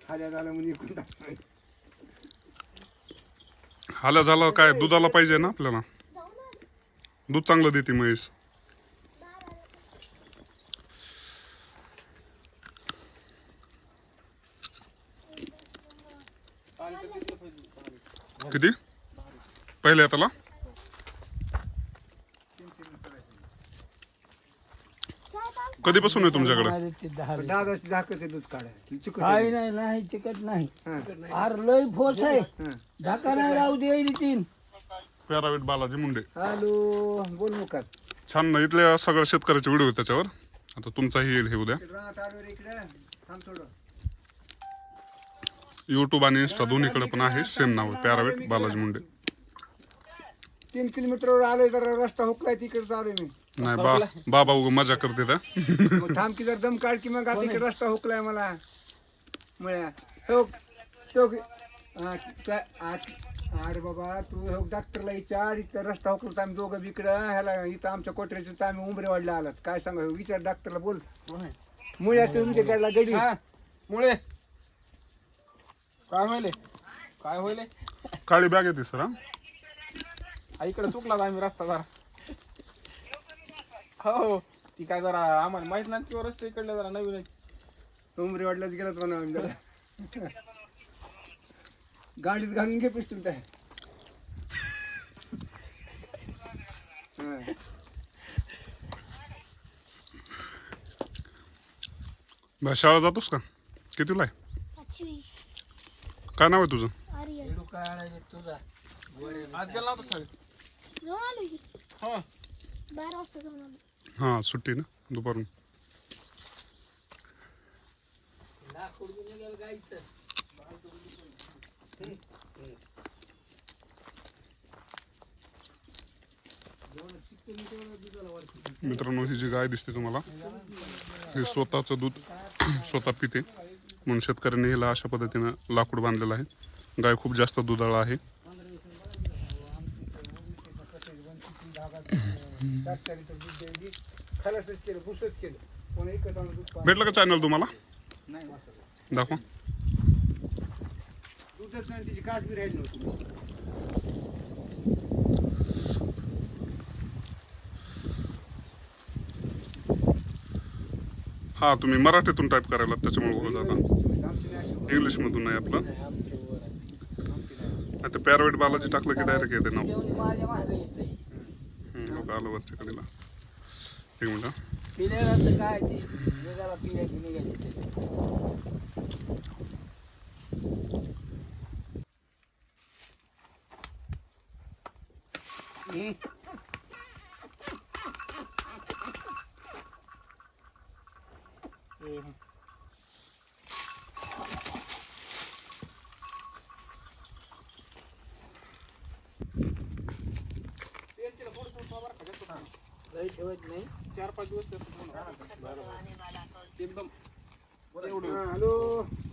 खाल्या झालं म्हणजे इकडून टाकलं. हाल्या झालं काय? दुधाला पाहिजे ना आपल्याला? दूध चांगलं देते म्हैस किती? पहिल्या त्याला कधीपासून आहे तुमच्याकडे? माझं ते दहा लिटर. दादाची झाकच दूध काढाय चिकट काही नाही. नाही चिकट नाही. हा. लय फोर्स आहे. हा. ढाका नाही राहू दे तीन पॅरावेट बालाजी मुंडे. हॅलो बोल मुखात छान ना इथल्या सगळ्या शेतकऱ्याचे व्हिडिओ त्याच्यावर. आता तुमचाही येईल हे उद्या. रानात आलो रे इकडे. थांब थोडं. युट्यूब आणि इन्स्टा दोन्हीकडे पण आहे सेम नाव आहे पॅरावेट बालाजी मुंडे. तीन किलोमीटरवर आलोय तर रस्ता हुकलाय तिकडे चालू मी. नाही बा बाबा उग मजा करते मग थांब की जर दम काढ की मग आता इकडे रस्ता हुकलाय मला. मळ्या. हो तो हा, त्या- आ- अरे बाबा तू हो डॉक्टरला विचार. इथं रस्ता हुकला तर आम्ही दोघं बिकडं ह्याला इथं आमच्या कोटऱ्याचं तर आम्ही उमरे वाढला आलात. काय सांगा विचार डॉक्टरला बोल. मुळ्या तुमच्या घरला गडी. मुळे काय होईल काय होईल काळी बॅग येते सर इकडे चुकला आम्ही रस्ता जरा. हो ती काय जरा आम्हाला माहीत नाही किंवा रस्ते इकडले जरा नवीन आहे. उमरे वाढलाच गेलात म्हणा आम्ही जरा. गाडीत घालून घे पिस्तूल त्या. हा. शाळा जातोस का? कितीला आहे? पाचवी. काय नाव आहे तुझं? आर्यन आज गेला होता शाळेत? जाऊन आलो की. हो. बारा वाजता जाऊन आलो हां सुट्टी ना दुपारून. मित्रांनो ही जी गाय दिसते तुम्हाला हे स्वतःचं दूध स्वतः पिते. म्हणून शेतकऱ्यांनी हिला अशा पद्धतीनं लाकूड बांधलेलं आहे. गाय खूप जास्त दुधाळा आहे. भेटलं का चॅनल तुम्हाला? नाही दाखवा. बी हा तुम्ही मराठीतून टाईप करायला त्याच्यामुळे बोलत जाता नाही इंग्लिशमधून नाही आपलं. आता पॅरावेट बालाजी टाकलं की डायरेक्ट येते नाव आलं वरच्या कडेला एक मिनिट हा. पिल्याचं काय ते निघाला पिल्याची निघाली ते. हम्म. लई ठेवत नाही. चार पाच दिवस एकदम हॅलो.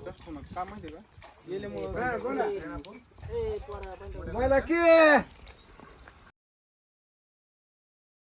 काय माहिती का गेल्यामुळं. मला की